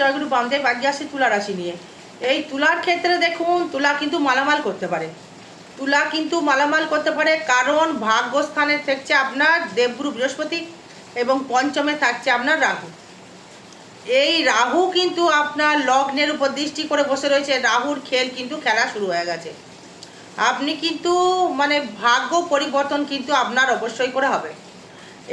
জয়গুরু বামদেব আজকে আসি তুলা রাশি নিয়ে। এই তুলার ক্ষেত্রে দেখুন, তুলা কিন্তু মালামাল করতে পারে। তুলা কিন্তু মালামাল করতে পারে, কারণ ভাগ্যস্থানে থাকছে আপনার দেবগুরু বৃহস্পতি এবং পঞ্চমে থাকছে আপনার রাহু। এই রাহু কিন্তু আপনার লগ্নের উপর দৃষ্টি করে বসে রয়েছে, রাহুর খেল কিন্তু খেলা শুরু হয়ে গেছে। আপনি কিন্তু মানে ভাগ্য পরিবর্তন কিন্তু আপনার অবশ্যই করে হবে।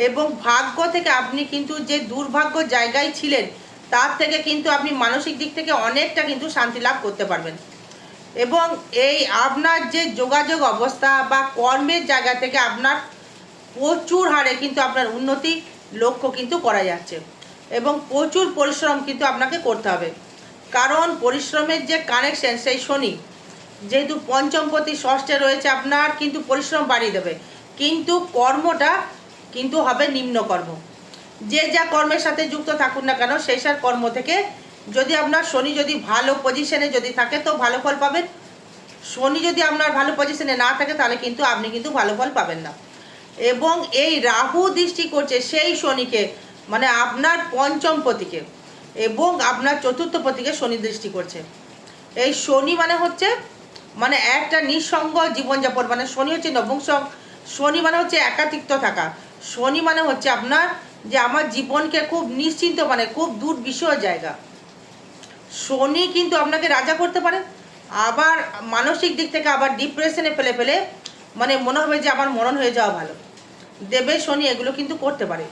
এবং ভাগ্য থেকে আপনি কিন্তু যে দুর্ভাগ্য জায়গায় ছিলেন তার থেকে কিন্তু আপনি মানসিক দিক থেকে অনেকটা কিন্তু শান্তি লাভ করতে পারবেন। এবং এই আপনার যে যোগাযোগ অবস্থা বা কর্মের জায়গা থেকে আপনার প্রচুর হারে কিন্তু আপনার উন্নতি লক্ষ্য কিন্তু করা যাচ্ছে। এবং প্রচুর পরিশ্রম কিন্তু আপনাকে করতে হবে। কারণ পরিশ্রমের যে কানেকশন সেই শনি, যেহেতু পঞ্চমপতি ষষ্ঠে রয়েছে আপনার কিন্তু পরিশ্রম বাড়িয়ে দেবে। কিন্তু কর্মটা কিন্তু হবে নিম্ন কর্ম যে যা কর্মের সাথে যুক্ত থাকুন না কেন, সেই সব কর্ম থেকে যদি আপনার শনি যদি ভালো পজিশনে যদি থাকে, তো ভালো ফল পাবেন। শনি যদি আপনার ভালো পজিশনে না থাকে, তাহলে কিন্তু আপনি কিন্তু ভালো ফল পাবেন না। এবং এই রাহু দৃষ্টি করছে সেই শনিকে মানে আপনার পঞ্চম পতিকে এবং আপনার চতুর্থ পতিকে শনি দৃষ্টি করছে। এই শনি মানে হচ্ছে মানে একটা নিঃসঙ্গ জীবনযাপন মানে শনি হচ্ছে নবংশ শনি মানে হচ্ছে একাতিত্ব থাকা। শনি মানে হচ্ছে আপনার যে আমার জীবনকে খুব নিশ্চিন্ত মানে খুব দূর বিষয় জায়গা। শনি কিন্তু আপনাকে রাজা করতে পারে। আবার মানসিক দিক থেকে আবার ডিপ্রেশনে ফেলে ফেলে মানে মনে হবে যে আমার মরণ হয়ে যাওয়া ভালো। দেবে, শনি এগুলো কিন্তু করতে পারে।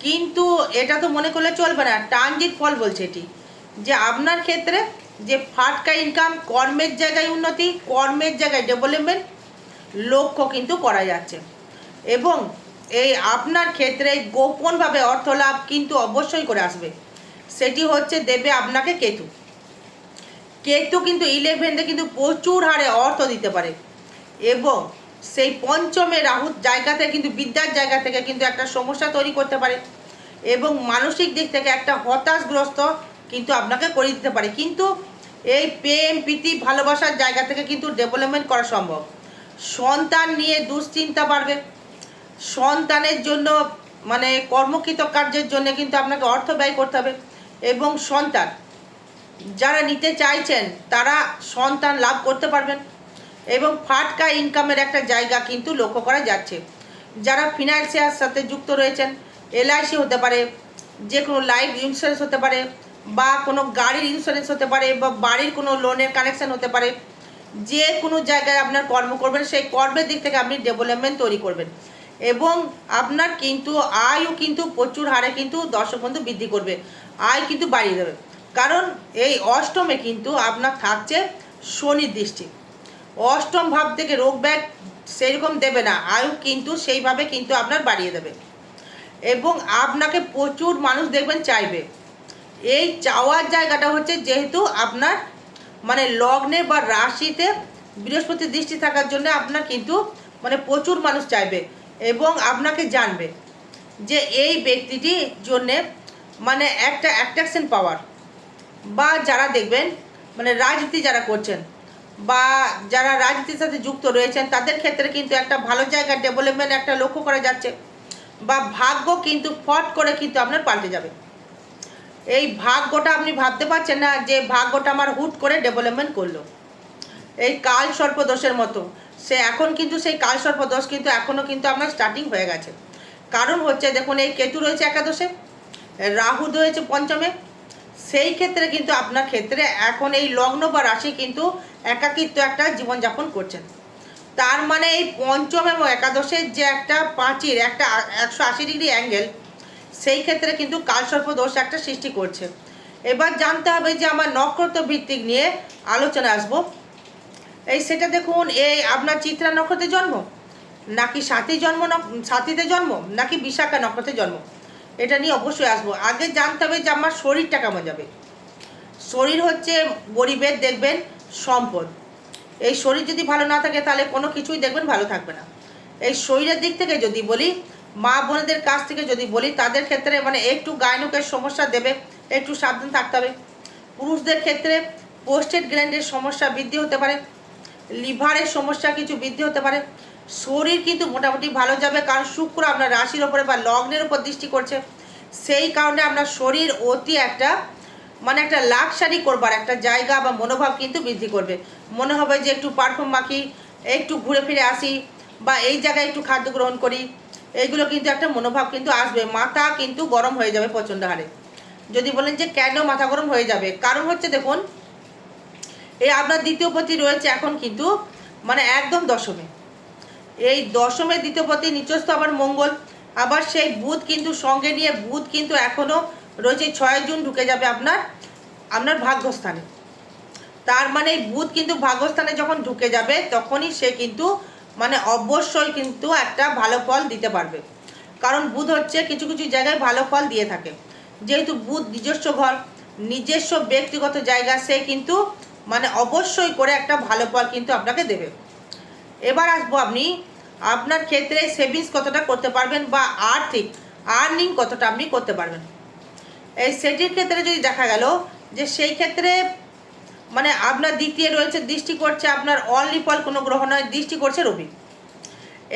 কিন্তু এটা তো মনে করলে চলবে না। ট্রানজিট ফল বলছে এটি, যে আপনার ক্ষেত্রে যে ফাটকা ইনকাম কর্মের জায়গায় উন্নতি, কর্মের জায়গায় ডেভেলপমেন্ট লক্ষ্য কিন্তু করা যাচ্ছে। এবং এই আপনার ক্ষেত্রে গোপনভাবে অর্থ লাভ কিন্তু অবশ্যই করে আসবে। সেটি হচ্ছে দেবে আপনাকে কেতু। কেতু কিন্তু ইলেভেনতে কিন্তু প্রচুর হারে অর্থ দিতে পারে। এবং সেই পঞ্চমে রাহুর জায়গা থেকে কিন্তু বিদ্যার জায়গা থেকে কিন্তু একটা সমস্যা তৈরি করতে পারে। এবং মানসিক দিক থেকে একটা হতাশগ্রস্ত কিন্তু আপনাকে করে দিতে পারে। কিন্তু এই প্রেম, প্রীতি, ভালোবাসার জায়গা থেকে কিন্তু ডেভেলপমেন্ট করা সম্ভব। সন্তান নিয়ে দুশ্চিন্তা বাড়বে। সন্তানের জন্য মানে কর্মকৃত কার্যের জন্য কিন্তু আপনাকে অর্থ ব্যয় করতে হবে। এবং সন্তান, যারা নিতে চাইছেন, তারা সন্তান লাভ করতে পারবেন। এবং ফাটকা ইনকামের একটা জায়গা কিন্তু লক্ষ্য করা যাচ্ছে। যারা ফিনান্সিয়াল সাথে যুক্ত রয়েছেন এলআইসি হতে পারে, যে কোনো লাইফ ইন্স্যুরেন্স হতে পারে, বা কোনো গাড়ির ইন্স্যুরেন্স হতে পারে, বা বাড়ির কোনো লোনের কানেকশন হতে পারে, যে কোনো জায়গায় আপনার কর্ম করবেন, সেই কর্মের দিক থেকে আপনি ডেভেলপমেন্ট তৈরি করবেন। এবং আপনার কিন্তু আয়ও কিন্তু প্রচুর হারে কিন্তু দর্শক বন্ধু বৃদ্ধি করবে। আয় কিন্তু বাড়িয়ে দেবে। কারণ এই অষ্টমে কিন্তু আপনার থাকছে শনির দৃষ্টি। অষ্টম ভাব থেকে রোগ ব্যাগ সেরকম দেবে না, আয়ু কিন্তু সেইভাবে কিন্তু আপনার বাড়িয়ে দেবে। এবং আপনাকে প্রচুর মানুষ দেখবেন চাইবে। এই চাওয়ার জায়গাটা হচ্ছে যেহেতু আপনার মানে লগ্নে বা রাশিতে বৃহস্পতি দৃষ্টি থাকার জন্য আপনার কিন্তু মানে প্রচুর মানুষ চাইবে। এবং আপনাকে জানবে যে এই ব্যক্তিটির জন্যে মানে একটা অ্যাট্রাকশন পাওয়ার বা যারা দেখবেন মানে রাজনীতি যারা করছেন বা যারা রাজনীতির সাথে যুক্ত রয়েছেন, তাদের ক্ষেত্রে কিন্তু একটা ভালো জায়গার ডেভেলপমেন্ট একটা লক্ষ্য করা যাচ্ছে বা ভাগ্য কিন্তু ফট করে কিন্তু আপনার পাল্টে যাবে। এই ভাগ্যটা আপনি ভাবতে পারছেন না যে ভাগ্যটা আমার হুট করে ডেভেলপমেন্ট করল। এই কাল সর্পদোষের মতো সে এখন কিন্তু সেই কাল সর্প দোষ কিন্তু এখনও কিন্তু আপনার স্টার্টিং হয়ে গেছে। কারণ হচ্ছে দেখুন, এই কেতু রয়েছে একাদশে, রাহু রয়েছে পঞ্চমে, সেই ক্ষেত্রে কিন্তু আপনার ক্ষেত্রে এখন এই লগ্ন বা রাশি কিন্তু একাকিত্ব একটা জীবনযাপন করছেন তার মানে এই পঞ্চম এবং একাদশের যে একটা পাঁচির একটা একশো আশি ডিগ্রি অ্যাঙ্গেল সেই ক্ষেত্রে কিন্তু কালসর্প দোষ একটা সৃষ্টি করছে। এবার জানতে হবে যে আমার নক্ষত্র ভিত্তিক নিয়ে আলোচনা আসব। এই সেটা দেখুন, এই আপনার চিত্রা নক্ষত্রে জন্ম? নাকি সাথী জন্ম সাথীতে জন্ম? নাকি বিশাখা নক্ষত্রে জন্ম? এটা নিয়ে অবশ্যই আসব। আগে জানতে হবে যে আমার শরীরটা কেমন যাবে। শরীর হচ্ছে গরিবের, দেখবেন, সম্পদ। এই শরীর যদি ভালো না থাকে, তাহলে কোনো কিছুই দেখবেন ভালো থাকবে না। এই শরীরের দিক থেকে যদি বলি, মা বোনেদের কাছ থেকে যদি বলি, তাদের ক্ষেত্রে মানে একটু গায়নকের সমস্যা দেবে, একটু সাবধান থাকতে হবে। পুরুষদের ক্ষেত্রে পোস্টেড গ্ল্যান্ডের সমস্যা বৃদ্ধি হতে পারে। লিভারের সমস্যা কিছু বৃদ্ধি হতে পারে। শরীর কিন্তু মোটামুটি ভালো যাবে, কারণ শুক্র আপনার রাশির ওপরে বা লগ্নের উপর দৃষ্টি করছে। সেই কারণে আপনার শরীর অতি একটা মানে একটা লাক্সারি করবার একটা জায়গা বা মনোভাব কিন্তু বৃদ্ধি করবে। মনে হবে যে একটু পারফিউম মাখি, একটু ঘুরে ফিরে আসি, বা এই জায়গায় একটু খাদ্য গ্রহণ করি। এইগুলো কিন্তু একটা মনোভাব কিন্তু আসবে। মাথা কিন্তু গরম হয়ে যাবে প্রচণ্ড হারে। যদি বলেন যে কেন মাথা গরম হয়ে যাবে? কারণ হচ্ছে দেখুন এই আপনার দ্বিতীয় পতি রয়েছে এখন কিন্তু মানে একদম দশমে। এই দশমের দ্বিতীয় পতি নিচস্থ আবার মঙ্গল, আবার সেই বুধ কিন্তু সঙ্গে নিয়ে, বুধ কিন্তু এখনও রয়েছে ছয় জুন ঢুকে যাবে আপনার আপনার ভাগ্যস্থানে। তার মানে এই বুধ কিন্তু ভাগ্যস্থানে যখন ঢুকে যাবে, তখনই সে কিন্তু মানে অবশ্যই কিন্তু একটা ভালো ফল দিতে পারবে। কারণ বুধ হচ্ছে কিছু কিছু জায়গায় ভালো ফল দিয়ে থাকে। যেহেতু বুধ নিজস্ব ঘর, নিজস্ব ব্যক্তিগত জায়গা, সে কিন্তু মানে অবশ্যই করে একটা ভালো ফল কিন্তু আপনাকে দেবে। এবার আসব আপনি, আপনার ক্ষেত্রে সেভিংস কতটা করতে পারবেন বা আর্থিক আর্নিং কতটা আপনি করতে পারবেন। এই সেটির ক্ষেত্রে যদি দেখা গেল যে সেই ক্ষেত্রে মানে আপনার দ্বিতীয় রয়েছে, দৃষ্টি করছে আপনার অনলি ফল কোনো গ্রহ নয়, দৃষ্টি করছে রবি।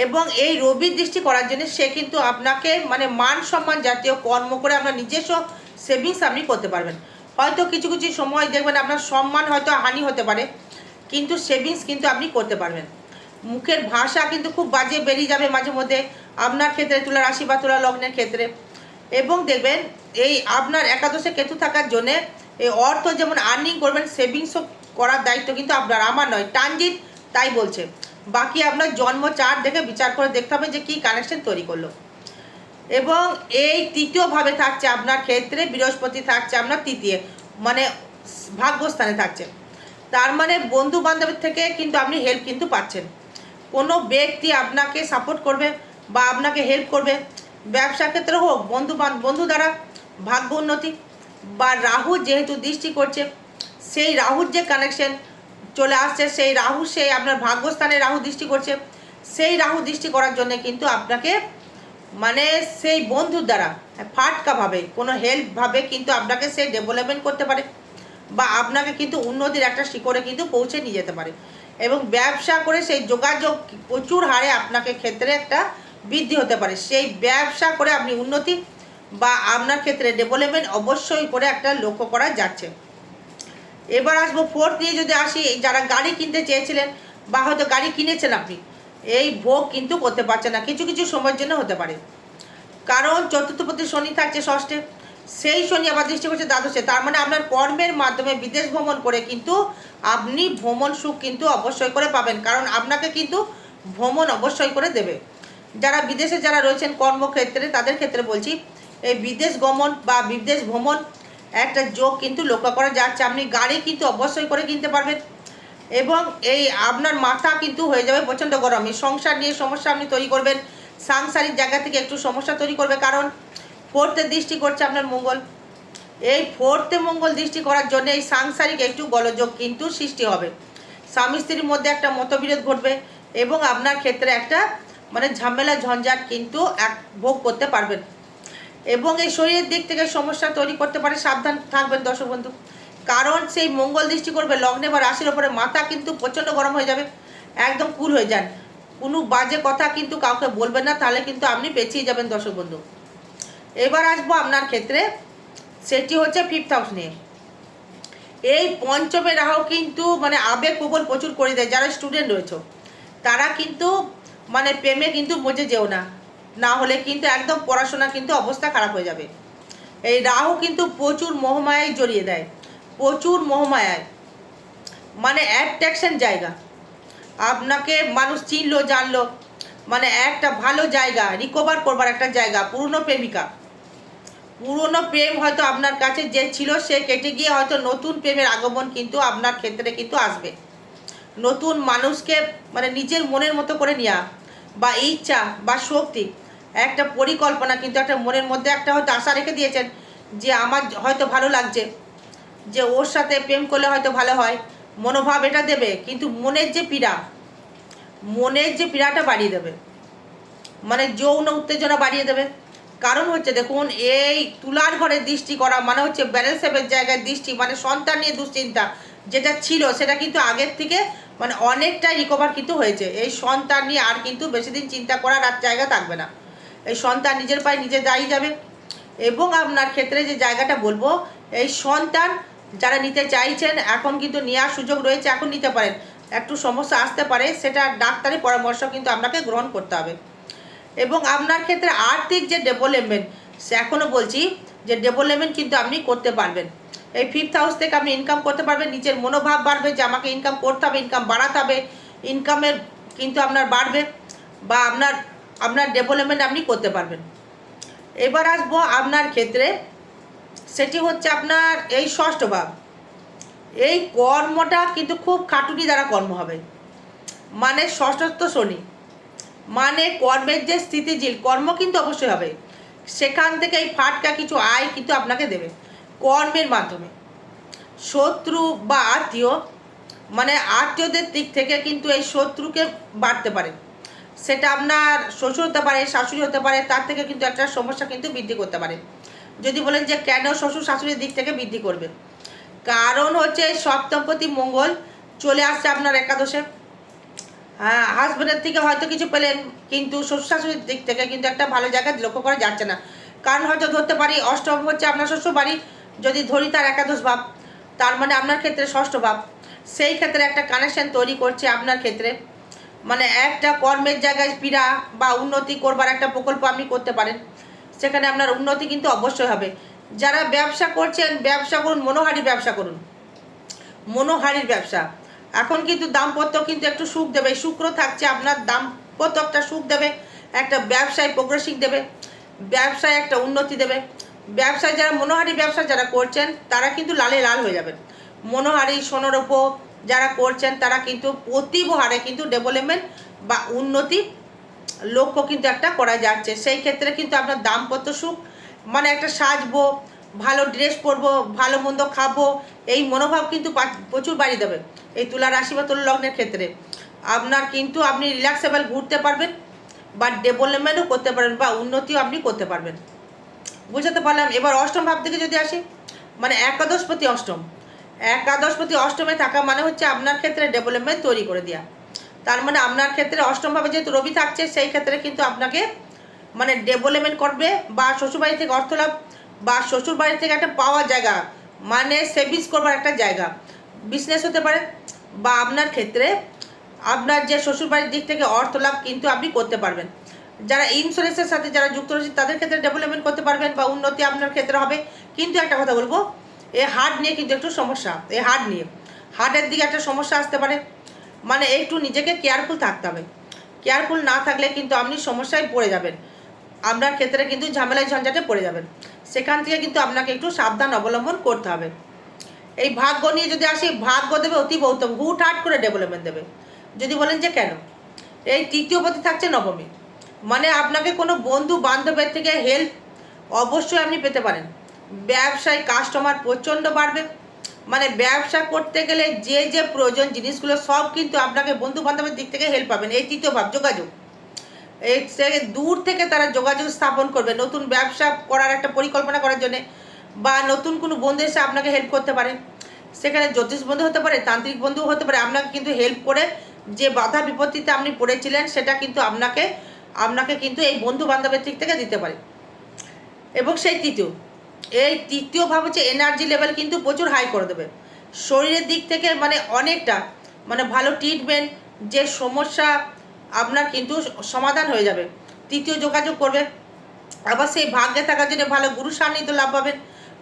এবং এই রবির দৃষ্টি করার জন্য সে কিন্তু আপনাকে মানে মান সম্মান জাতীয় কর্ম করে আপনার নিজস্ব সেভিংস আপনি করতে পারবেন। হয়তো কিছু কিছু সময় দেখবেন আপনার সম্মান হয়তো হানি হতে পারে, কিন্তু সেভিংস কিন্তু আপনি করতে পারবেন। মুখের ভাষা কিন্তু খুব বাজে বেরিয়ে যাবে মাঝে মধ্যে, আপনার ক্ষেত্রে তুলা রাশি বা তুলা লগ্নের ক্ষেত্রে। এবং দেখবেন এই আপনার একাদশে কেতু থাকার জন্যে এই অর্থ যেমন আর্নিং করবেন সেভিংসও করার দায়িত্ব কিন্তু আপনার, আমার নয় ট্রানজিট তাই বলছে। বাকি আপনার জন্ম চার দেখে বিচার করে দেখতে হবে যে কী কানেকশন তৈরি করল। এবং এই তৃতীয়ভাবে থাকছে আপনার ক্ষেত্রে বৃহস্পতি থাকছে আপনার তৃতীয় মানে ভাগ্যস্থানে থাকছে। তার মানে বন্ধু বান্ধবের থেকে কিন্তু আপনি হেল্প কিন্তু পাচ্ছেন। কোনো ব্যক্তি আপনাকে সাপোর্ট করবে বা আপনাকে হেল্প করবে, ব্যবসা ক্ষেত্রে হোক, বন্ধু বান- বন্ধু দ্বারা ভাগ্য উন্নতি বা রাহু যেহেতু দৃষ্টি করছে, সেই রাহুর যে কানেকশন চলে আসছে, সেই রাহু সেই আপনার ভাগ্যস্থানে রাহু দৃষ্টি করছে, সেই রাহু দৃষ্টি করার জন্য কিন্তু আপনাকে মানে সেই বন্ধুর দ্বারা ফাটকাভাবে কোনো হেল্পভাবে কিন্তু আপনাকে সে ডেভেলপমেন্ট করতে পারে বা আপনাকে কিন্তু উন্নতির একটা শিখরে কিন্তু পৌঁছে নিয়ে যেতে পারে এবং ব্যবসা করে সেই যোগাযোগ প্রচুর হারে আপনাকে ক্ষেত্রে একটা বৃদ্ধি হতে পারে। সেই ব্যবসা করে আপনি উন্নতি বা আপনার ক্ষেত্রে ডেভেলপমেন্ট অবশ্যই করে একটা লক্ষ্য করা যাচ্ছে। এবার আসব ফোর্থ নিয়ে যদি আসি যারা গাড়ি কিনতে চেয়েছিলেন বা হয়তো গাড়ি কিনেছেন আপনি এই ভোগ কিন্তু করতে পারছে না। কিছু কিছু সময়ের জন্য হতে পারে। কারণ চতুর্থপতি শনি থাকছে ষষ্ঠে। সেই শনি আবার দৃষ্টি করছে দ্বাদশে। তার মানে আপনার কর্মের মাধ্যমে বিদেশ ভ্রমণ করে কিন্তু আপনি ভ্রমণ সুখ কিন্তু অবশ্যই করে পাবেন। কারণ আপনাকে কিন্তু ভ্রমণ অবশ্যই করে দেবে। যারা বিদেশে যারা রয়েছেন কর্মক্ষেত্রে, তাদের ক্ষেত্রে বলছি, এই বিদেশ গমন বা বিদেশ ভ্রমণ একটা যোগ কিন্তু লক্ষ্য করা যাচ্ছে। আপনি গাড়ি কিন্তু অবশ্যই করে কিনতে পারবেন। এবং এই আপনার মাথা কিন্তু হয়ে যাবে প্রচণ্ড গরম। এই সংসার নিয়ে সমস্যা আপনি তৈরি করবেন। সাংসারিক জায়গা থেকে একটু সমস্যা তৈরি করবে কারণ ফোর্থে দৃষ্টি করছে আপনার মঙ্গল। এই ফোর্থে মঙ্গল দৃষ্টি করার জন্য এই সাংসারিক একটু গলযোগ কিন্তু সৃষ্টি হবে। স্বামী স্ত্রীর মধ্যে একটা মতবিরোধ ঘটবে এবং আপনার ক্ষেত্রে একটা মানে ঝামেলা, ঝঞ্ঝাট কিন্তু এক ভোগ করতে পারবেন। এবং এই শরীরের দিক থেকে সমস্যা তৈরি করতে পারে। সাবধান থাকবেন দর্শক বন্ধু। কারণ সেই মঙ্গল দৃষ্টি করবে, লগ্নে বা রাশির ওপরে মাথা কিন্তু প্রচণ্ড গরম হয়ে যাবে, একদম কুল হয়ে যান। কোনো বাজে কথা কিন্তু কাউকে বলবেন না, তাহলে কিন্তু আপনি পেছিয়ে যাবেন দর্শক বন্ধু। এবার আসব আপনার ক্ষেত্রে, সেটি হচ্ছে ফিফথ হাউস নিয়ে। এই পঞ্চমে রাহু কিন্তু মানে আবেগ প্রবল প্রচুর করে দেয়, যারা স্টুডেন্ট রয়েছে, তারা কিন্তু মানে প্রেমে কিন্তু মজে যেও না। না হলে কিন্তু একদম পড়াশোনা কিন্তু অবস্থা খারাপ হয়ে যাবে। এই রাহু কিন্তু প্রচুর মোহমায়ায় জড়িয়ে দেয়। প্রচুর মোহমায়ায়। মানে অ্যাট্রাকশন জায়গা। আপনাকে মানুষ চিনলো, জানলো। মানে একটা ভালো জায়গা রিকভার করবার একটা জায়গা, পুরনো প্রেমিকা। পুরনো প্রেম হয়তো আপনার কাছে যে ছিল, সে কেটে গিয়ে হয়তো নতুন প্রেমের আগমন কিন্তু আপনার ক্ষেত্রে কিন্তু আসবে। নতুন মানুষকে মানে নিজের মনের মতো করে নেওয়া বা ইচ্ছা, বা শক্তি, একটা পরিকল্পনা কিন্তু একটা মনের মধ্যে একটা হয়তো আশা রেখে দিয়েছেন যে আমার হয়তো ভালো লাগছে। যে ওর সাথে প্রেম করলে হয়তো ভালো হয়। মনোভাব এটা দেবে, কিন্তু মনের যে পীড়া, মনের যে পীড়াটা বাড়িয়ে দেবে। মানে যৌন উত্তেজনা বাড়িয়ে দেবে। কারণ হচ্ছে দেখুন, এই তুলার ঘরে দৃষ্টি করা মানে হচ্ছে ব্যারেল সেভের জায়গায় দৃষ্টি মানে সন্তান নিয়ে দুশ্চিন্তা যেটা ছিল, সেটা কিন্তু আগের থেকে মানে অনেকটাই রিকভার কিন্তু হয়েছে। এই সন্তান নিয়ে আর কিন্তু বেশি দিন চিন্তা করার আর জায়গা থাকবে না। এই সন্তান নিজের পায়ে নিজে দাঁড়িয়ে যাবে। এবং আপনার ক্ষেত্রে যে জায়গাটা বলব, এই সন্তান যারা নিতে চাইছেন, এখন কিন্তু নেওয়ার সুযোগ রয়েছে, এখন নিতে পারেন। একটু সমস্যা আসতে পারে, সেটা ডাক্তারি পরামর্শ কিন্তু আপনাকে গ্রহণ করতে হবে। এবং আপনার ক্ষেত্রে আর্থিক যে ডেভেলপমেন্ট সে এখনও বলছি, যে ডেভেলপমেন্ট কিন্তু আপনি করতে পারবেন। এই ফিফথ হাউস থেকে আপনি ইনকাম করতে পারবেন, নিজের মনোভাব বাড়বে যে আমাকে ইনকাম করতে হবে ইনকাম বাড়াতে হবে ইনকামের কিন্তু আপনার বাড়বে বা আপনার আপনার ডেভেলপমেন্ট আপনি করতে পারবেন। এবার আসব আপনার ক্ষেত্রে সেটি হচ্ছে আপনার এই ষষ্ঠ ভাব। এই কর্মটা কিন্তু খুব খাটুনি দ্বারা কর্ম হবে। মানে ষষ্ঠত্ব শনি। মানে কর্মের যে স্থিতিশীল, কর্ম কিন্তু অবশ্যই হবে। সেখান থেকে এই ফাটকা কিছু আয় কিন্তু আপনাকে দেবে কর্মের মাধ্যমে। শত্রু বা আত্মীয় মানে আত্মীয়দের দিক থেকে কিন্তু এই শত্রুকে বাড়তে পারে। সেটা আপনার শ্বশুর হতে পারে, শাশুড়ি হতে পারে, তার থেকে কিন্তু একটা সমস্যা কিন্তু বৃদ্ধি করতে পারে। যদি বলেন যে কেন শ্বশুর শাশুড়ির দিক থেকে বৃদ্ধি করবে? কারণ হচ্ছে সপ্তমপতি মঙ্গল, চলে আসছে আপনার একাদশে। হ্যাঁ হাজব্যান্ডের থেকে হয়তো কিছু পেলেন, কিন্তু শ্বশুর শাশুড়ির দিক থেকে কিন্তু একটা ভালো জায়গায় লক্ষ্য করা যাচ্ছে না। কারণ হয়তো ধরতে পারি, অষ্টম হচ্ছে আপনার শ্বশুর বাড়ি, যদি ধরি তার একাদশ ভাব, তার মানে আপনার ক্ষেত্রে ষষ্ঠ ভাব। সেই ক্ষেত্রে একটা কানেকশন তৈরি করছে আপনার ক্ষেত্রে। মানে একটা কর্মের জায়গায় পীড়া বা উন্নতি করবার একটা প্রকল্প আপনি করতে পারেন। সেখানে আপনার উন্নতি কিন্তু অবশ্যই হবে। যারা ব্যবসা করছেন, ব্যবসা করুন, মনোহারি ব্যবসা করুন। মনোহারির ব্যবসা। এখন কিন্তু দাম্পত্য কিন্তু একটু সুখ দেবে। শুক্র থাকছে, আপনার দাম্পত্য একটা সুখ দেবে, একটা ব্যবসায় প্রোগ্রেসিং দেবে, ব্যবসায় একটা উন্নতি দেবে। ব্যবসায় যারা, মনোহারি ব্যবসা যারা করছেন, তারা কিন্তু লালে লাল হয়ে যাবেন। মনোহারি সোনরূপ যারা করছেন, তারা কিন্তু প্রতিভ হারে কিন্তু ডেভেলপমেন্ট বা উন্নতি লক্ষ্য কিন্তু একটা করা যাচ্ছে। সেই ক্ষেত্রে কিন্তু আপনার দাম্পত্য সুখ মানে একটা সাজবো, ভালো ড্রেস পরবো, ভালো মন্দ খাব, এই মনোভাব কিন্তু প্রচুর বাড়িয়ে দেবে এই তুলা রাশি বা তুলা লগ্নের ক্ষেত্রে। আপনার কিন্তু আপনি রিল্যাক্সেবল ঘুরতে পারবেন বা ডেভেলপমেন্টও করতে পারবেন বা উন্নতিও আপনি করতে পারবেন। বুঝাতে পারলাম? এবার অষ্টম ভাব থেকে যদি আসি মানে একাদশপতি অষ্টম। একাদশপতি অষ্টমে থাকা মানে হচ্ছে আপনার ক্ষেত্রে ডেভেলপমেন্ট তৈরি করে দেওয়া তার মানে আপনার ক্ষেত্রে অষ্টমভাবে যেহেতু রবি থাকছে, সেই ক্ষেত্রে কিন্তু আপনাকে মানে ডেভেলপমেন্ট করবে বা শ্বশুরবাড়ি থেকে অর্থ লাভ বা শ্বশুরবাড়ি থেকে একটা পাওয়ার জায়গা মানে সেভিংস করবার একটা জায়গা। বিজনেস হতে পারে বা আপনার ক্ষেত্রে আপনার যে শ্বশুরবাড়ির দিক থেকে অর্থ লাভ কিন্তু আপনি করতে পারবেন। যারা ইন্স্যুরেন্সের সাথে যারা যুক্ত রয়েছে, তাদের ক্ষেত্রে ডেভেলপমেন্ট করতে পারবেন বা উন্নতি আপনার ক্ষেত্রে হবে। কিন্তু একটা কথা বলব, এ হার্ট নিয়ে কিন্তু একটু সমস্যা এই হার্ট নিয়ে। হার্টের দিকে একটা সমস্যা আসতে পারে। মানে একটু নিজেকে কেয়ারফুল থাকতে হবে। কেয়ারফুল না থাকলে কিন্তু আপনি সমস্যায় পড়ে যাবেন। আপনার ক্ষেত্রে কিন্তু ঝামেলায় ঝঞ্ঝাটে পড়ে যাবেন। সেখান থেকে কিন্তু আপনাকে একটু সাবধান অবলম্বন করতে হবে। এই ভাগ্য নিয়ে যদি আসি, ভাগ্য দেবে অতি গৌতম, হুট হাট করে ডেভেলপমেন্ট দেবে। যদি বলেন যে কেন? এই তৃতীয় পথে থাকছে নবমী। মানে আপনাকে কোনো বন্ধু বান্ধবের থেকে হেল্প অবশ্যই আপনি পেতে পারেন। ব্যবসায় কাস্টমার প্রচণ্ড বাড়বে। মানে ব্যবসা করতে গেলে যে যে প্রয়োজন জিনিসগুলো সব কিন্তু আপনাকে বন্ধু বান্ধবের দিক থেকে হেল্প পাবেন। এই তৃতীয় ভাব, যোগাযোগ। সে দূর থেকে তারা যোগাযোগ স্থাপন করবে নতুন ব্যবসা করার একটা পরিকল্পনা করার জন্যে বা নতুন কোনো বন্ধু এসে আপনাকে হেল্প করতে পারে। সেখানে জ্যোতিষ বন্ধু হতে পারে, তান্ত্রিক বন্ধু হতে পারে। আপনাকে কিন্তু হেল্প করে যে বাধা বিপত্তিতে আপনি পড়েছিলেন সেটা কিন্তু আপনাকে আপনাকে কিন্তু এই বন্ধু বান্ধবের দিক থেকে দিতে পারে। এবং সেই তৃতীয় এই তৃতীয় ভাব হচ্ছে এনার্জি লেভেল কিন্তু প্রচুর হাই করে দেবে। শরীরের দিক থেকে মানে অনেকটা মানে ভালো ট্রিটমেন্ট যে সমস্যা আপনার কিন্তু সমাধান হয়ে যাবে। তৃতীয় যোগাযোগ করবে। আবার সেই ভাগ্যে থাকার জন্য ভালো গুরু সান্নিধ্য লাভ পাবেন,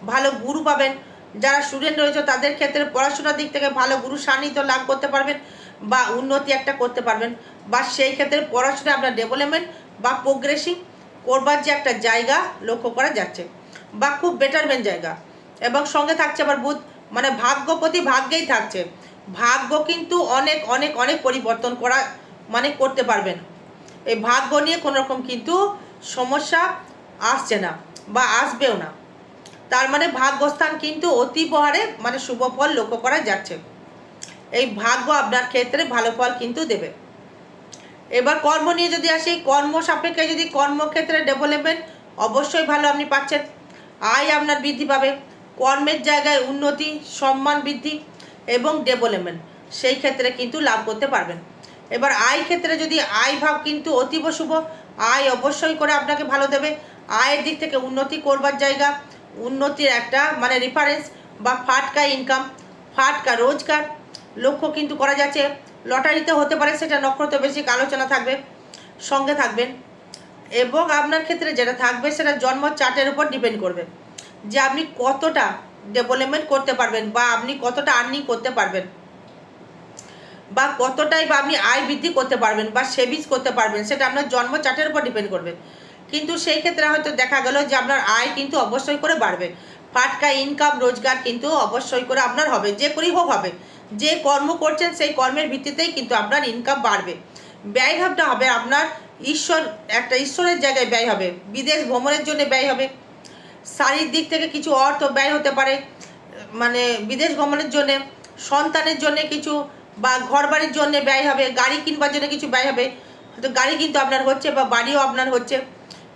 ভালো গুরু পাবেন। যারা স্টুডেন্ট রয়েছে তাদের ক্ষেত্রে পড়াশোনার দিক থেকে ভালো গুরু সান্নিধ্য লাভ করতে পারবেন বা উন্নতি একটা করতে পারবেন। বা সেই ক্ষেত্রে পড়াশোনা আপনার ডেভেলপমেন্ট বা প্রোগ্রেসিং করবার যে একটা জায়গা লক্ষ্য করা যাচ্ছে। বা খুব বেটারমেন্ট জায়গা। এবং সঙ্গে থাকছে আবার বুধ মানে ভাগ্যপতি ভাগ্যেই থাকছে। ভাগ্য কিন্তু অনেক অনেক অনেক পরিবর্তন করা মানে করতে পারবেন এই ভাগ্য নিয়ে কোনো রকম কিন্তু সমস্যা আসছে না বা আসবেও না। তার মানে ভাগ্যস্থান কিন্তু অতি প্রহারে মানে শুভ ফল লক্ষ্য করা যাচ্ছে। এই ভাগ্য আপনার ক্ষেত্রে ভালো ফল কিন্তু দেবে। এবার কর্ম নিয়ে যদি আসি, কর্ম সাপেক্ষে যদি কর্মক্ষেত্রে ডেভেলপমেন্ট অবশ্যই ভালো আপনি পাচ্ছেন। আয় আপনার বৃদ্ধি পাবে। কর্মের জায়গায় উন্নতি, সম্মান বৃদ্ধি এবং ডেভেলপমেন্ট সেই ক্ষেত্রে কিন্তু লাভ করতে পারবেন। এবার আয় ক্ষেত্রে যদি আয় ভাব কিন্তু অতীব শুভ, আয় অবশ্যই করে আপনাকে ভালো দেবে। আয়ের দিক থেকে উন্নতি করবার জায়গা, উন্নতির একটা মানে রেফারেন্স বা ফাটকা ইনকাম ফাটকা রোজগার লক্ষ্য কিন্তু করা যাচ্ছে। লটারিতে হতে পারে, সেটা নক্ষত্র বেশি আলোচনা থাকবে, সঙ্গে থাকবেন। এবং আপনার ক্ষেত্রে যেটা থাকবে সেটা জন্ম চার্টের উপর ডিপেন্ড করবে। যে আপনি কতটা ডেভেলপমেন্ট করতে পারবেন বা আপনি কতটা আর্নিং করতে পারবেন। বা কতটাই বা আপনি আয় বৃদ্ধি করতে পারবেন বা সেভিংস করতে পারবেন, সেটা আপনার জন্ম চার্টের উপর ডিপেন্ড করবে। কিন্তু সেই ক্ষেত্রে হয়তো দেখা গেল যে আপনার আয় কিন্তু অবশ্যই করে বাড়বে। ফাটকা ইনকাম রোজগার কিন্তু অবশ্যই করে আপনার হবে, যে করেই হোক হবে। যে কর্ম করছেন সেই কর্মের ভিত্তিতেই কিন্তু আপনার ইনকাম বাড়বে। ব্যয়ভাবটা হবে আপনার ঈশ্বর, একটা ঈশ্বরের জায়গায় ব্যয় হবে, বিদেশ ভ্রমণের জন্য ব্যয় হবে। শারীর দিক থেকে কিছু অর্থ ব্যয় হতে পারে মানে বিদেশ ভ্রমণের জন্য, সন্তানের জন্য কিছু বা ঘর বাড়ির জন্য ব্যয় হবে, গাড়ি কিনবার জন্য কিছু ব্যয় হবে। হয়তো গাড়ি কিন্তু আপনার হচ্ছে বা বাড়িও আপনার হচ্ছে।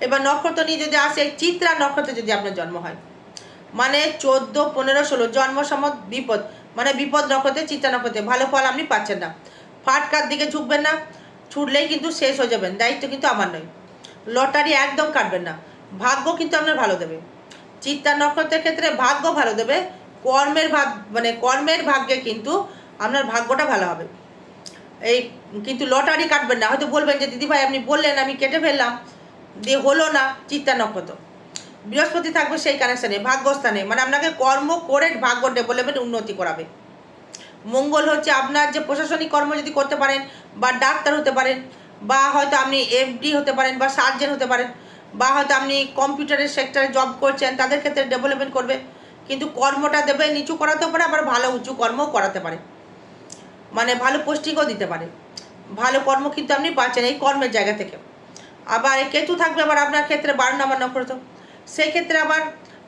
এবার নক্ষত্র নিয়ে যদি আসে, চিত্রা নক্ষত্রে যদি আপনার জন্ম হয় মানে চোদ্দ, পনেরো, ষোলো, জন্ম সমত বিপদ মানে বিপদ নক্ষত্রে, চিত্রা নক্ষত্রে, ভালো ফল আপনি পাচ্ছেন না। ফাটকার দিকে ঝুঁকবেন না ছুটলেই কিন্তু শেষ হয়ে যাবেন, দায়িত্ব কিন্তু আমার নয়। লটারি একদম কাটবেন না, ভাগ্য কিন্তু আপনার ভালো দেবে। চিত্তা নক্ষত্রের ক্ষেত্রে ভাগ্য ভালো দেবে, কর্মের ভাগ মানে কর্মের ভাগ্যে কিন্তু আপনার ভাগ্যটা ভালো হবে। এই কিন্তু লটারি কাটবেন না, হয়তো বলবেন যে দিদিভাই আপনি বললেন আমি কেটে ফেললাম, দিয়ে হলো না চিত্তা নক্ষত্র। বৃহস্পতি থাকবে সেই কানেকশানে ভাগ্যস্থানে মানে আপনাকে কর্ম করে ভাগ্য ডেভেলপমেন্ট উন্নতি করাবে। মঙ্গল হচ্ছে আপনার যে প্রশাসনিক কর্ম যদি করতে পারেন, বা ডাক্তার হতে পারেন, বা হয়তো আপনি এফডি হতে পারেন, বা সার্জেন হতে পারেন, বা হয়তো আপনি কম্পিউটারের সেক্টরে জব করছেন, তাদের ক্ষেত্রে ডেভেলপমেন্ট করবে। কিন্তু কর্মটা দেবে নিচু করাতেও পারে, আবার ভালো উঁচু কর্মও করাতে পারে। মানে ভালো পোস্টিংও দিতে পারে। ভালো কর্ম কিন্তু আপনি পাচ্ছেন এই কর্মের জায়গা থেকে। আবার কেতু থাকবে আবার আপনার ক্ষেত্রে বারো নম্বর নক্ষত্র সেই ক্ষেত্রে আবার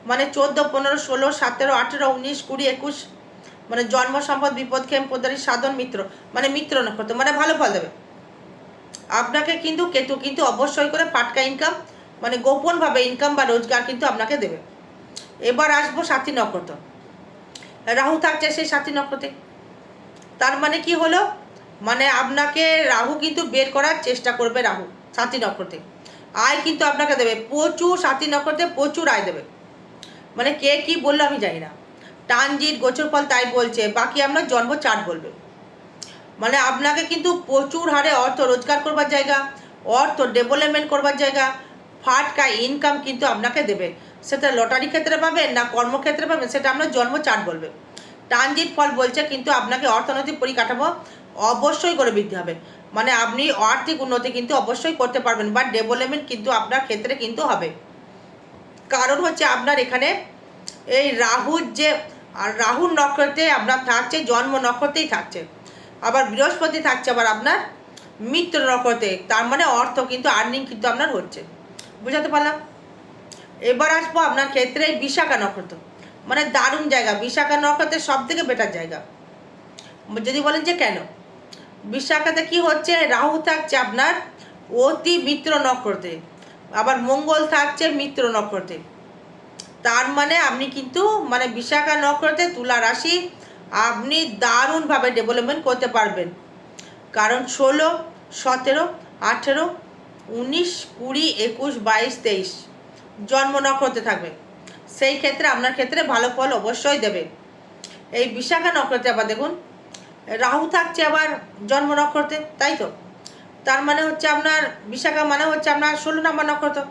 মানে চোদ্দ, পনেরো, ষোলো, সতেরো, আঠেরো, উনিশ, কুড়ি, একুশ মানে জন্ম, সম্পদ, বিপদ খেম পদারি সাধন, মিত্র। মানে মিত্র নক্ষত্র মানে ভালো ফল দেবে। আপনাকে কিন্তু কেতু কিন্তু অবশ্যই করে পাটকা ইনকাম মানে গোপনভাবে ইনকাম বা রোজগার কিন্তু আপনাকে দেবে। এবার আসব সাথী নক্ষত্র। রাহু থাকছে সেই সাথী নক্ষত্রে। তার মানে কি হলো? মানে আপনাকে রাহু কিন্তু বের করার চেষ্টা করবে রাহু, সাথী নক্ষত্রে। আয় কিন্তু আপনাকে দেবে। প্রচুর সাথী নক্ষত্রে প্রচুর আয় দেবে। মানে কে কি বলল আমি জানি না। টানজিট গোচর ফল তাই বলছে, বাকি আপনার জন্ম চার্ট বলবে। মানে আপনাকে কিন্তু প্রচুর হারে অর্থ রোজগার করবার জায়গা, অর্থ ডেভেলপমেন্ট করবার জায়গা, ফাটকা ইনকাম কিন্তু আপনাকে দেবে। সেটা লটারি ক্ষেত্রে পাবেন না কর্মক্ষেত্রে পাবেন সেটা আপনার জন্ম চার্ট বলবে। ট্রানজিট ফল বলছে, কিন্তু আপনাকে অর্থনৈতিক পরিকাঠামো অবশ্যই করে বৃদ্ধি হবে। মানে আপনি আর্থিক উন্নতি কিন্তু অবশ্যই করতে পারবেন বা ডেভেলপমেন্ট কিন্তু আপনার ক্ষেত্রে কিন্তু হবে। কারণ হচ্ছে আপনার এখানে এই রাহুর যে আর রাহুল নক্ষত্রে আপনার থাকছে, জন্ম নক্ষত্রেই থাকছে। আবার বৃহস্পতি থাকছে আবার আপনার মিত্র নক্ষত্রে। তার মানে অর্থ কিন্তু আর্নিং কিন্তু আপনার হচ্ছে। বুঝাতে পারলাম? এবার আসব আপনার ক্ষেত্রে বিশাখা নক্ষত্র। মানে দারুণ জায়গা। বিশাখা নক্ষত্রের সব থেকে বেটার জায়গা। যদি বলেন যে কেন? বিশাখাতে কি হচ্ছে? রাহু থাকছে আপনার অতি মিত্র নক্ষত্রে। আবার মঙ্গল থাকছে মিত্র নক্ষত্রে। তার মানে আপনি কিন্তু মানে বিশাখা নক্ষত্রে তুলা রাশি, আপনি দারুণভাবে ডেভেলপমেন্ট করতে পারবেন। কারণ ষোলো, সতেরো, আঠেরো, উনিশ, কুড়ি, একুশ, বাইশ, তেইশ জন্ম নক্ষত্রে থাকবে। সেই ক্ষেত্রে, আপনার ক্ষেত্রে ভালো ফল অবশ্যই দেবে। এই বিশাখা নক্ষত্রে আবার দেখুন, রাহু থাকছে আবার জন্ম নক্ষত্রে, তাই তো? তার মানে হচ্ছে আপনার, বিশাখা মানে হচ্ছে আপনার ষোলো নম্বর নক্ষত্র।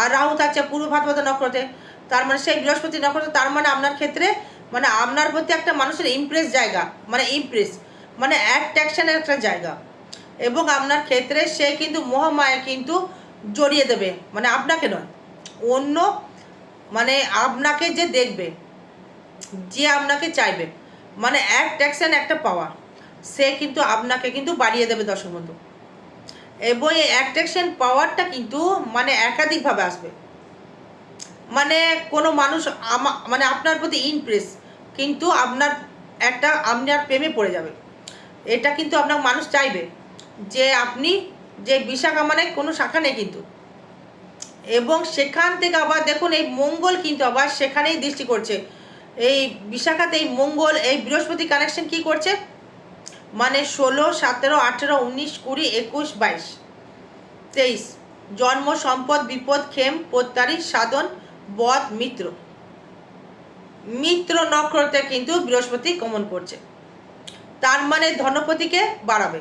আর রাহু থাকছে পূর্ব ভাদ্রপদ নক্ষত্রে। তার মানে সেই বৃহস্পতি নক্ষত্র, তার মানে আপনার ক্ষেত্রে মানে আপনার প্রতি একটা মানুষের ইমপ্রেস জায়গা মানে ইমপ্রেস মানে অ্যাট্রাকশনের একটা জায়গা। এবং আপনার ক্ষেত্রে সে কিন্তু মোহমায়া কিন্তু জড়িয়ে দেবে মানে আপনাকে নয়, অন্য মানে আপনাকে যে দেখবে, যে আপনাকে চাইবে মানে অ্যাট্রাকশন একটা পাওয়ার সে কিন্তু আপনাকে কিন্তু বাড়িয়ে দেবে দর্শক বন্ধু। এবং এই অ্যাট্রাকশন পাওয়ারটা কিন্তু মানে একাধিকভাবে আসবে। মানে কোনো মানুষ মানে আপনার প্রতি ইমপ্রেস কিন্তু আপনার একটা আপনার প্রেমে পড়ে যাবে এটা কিন্তু আপনার মানুষ চাইবে যে আপনি যে বিশাখা মানে কোনো শাখা নেই কিন্তু। এবং সেখান থেকে আবার দেখুন এই মঙ্গল কিন্তু আবার সেখানেই দৃষ্টি করছে। এই বিশাখাতে এই মঙ্গল, এই বৃহস্পতি কানেকশন কি করছে? মানে ষোলো, সতেরো, আঠেরো, উনিশ, কুড়ি, একুশ, বাইশ, তেইশ, জন্ম, সম্পদ, বিপদ খেম প্রত্যারি সাধন বধ মিত্র। মিত্র নক্ষত্রে কিন্তু বৃহস্পতি গমন করছে। তার মানে ধনপতিকে বাড়াবে।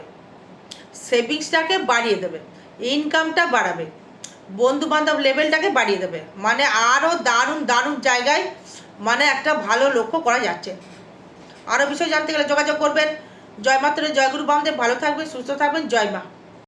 সেভিংসটাকে বাড়িয়ে দেবে। ইনকামটা বাড়াবে। বন্ধু বান্ধব লেভেলটাকে বাড়িয়ে দেবে। মানে আরও দারুণ দারুণ জায়গায় মানে একটা ভালো লক্ষ্য করা যাচ্ছে। আরও বিষয় জানতে গেলে যোগাযোগ করবেন। জয়মাত্র জয়গুরু বামদেব। ভালো থাকবেন, সুস্থ থাকবেন। জয় মা।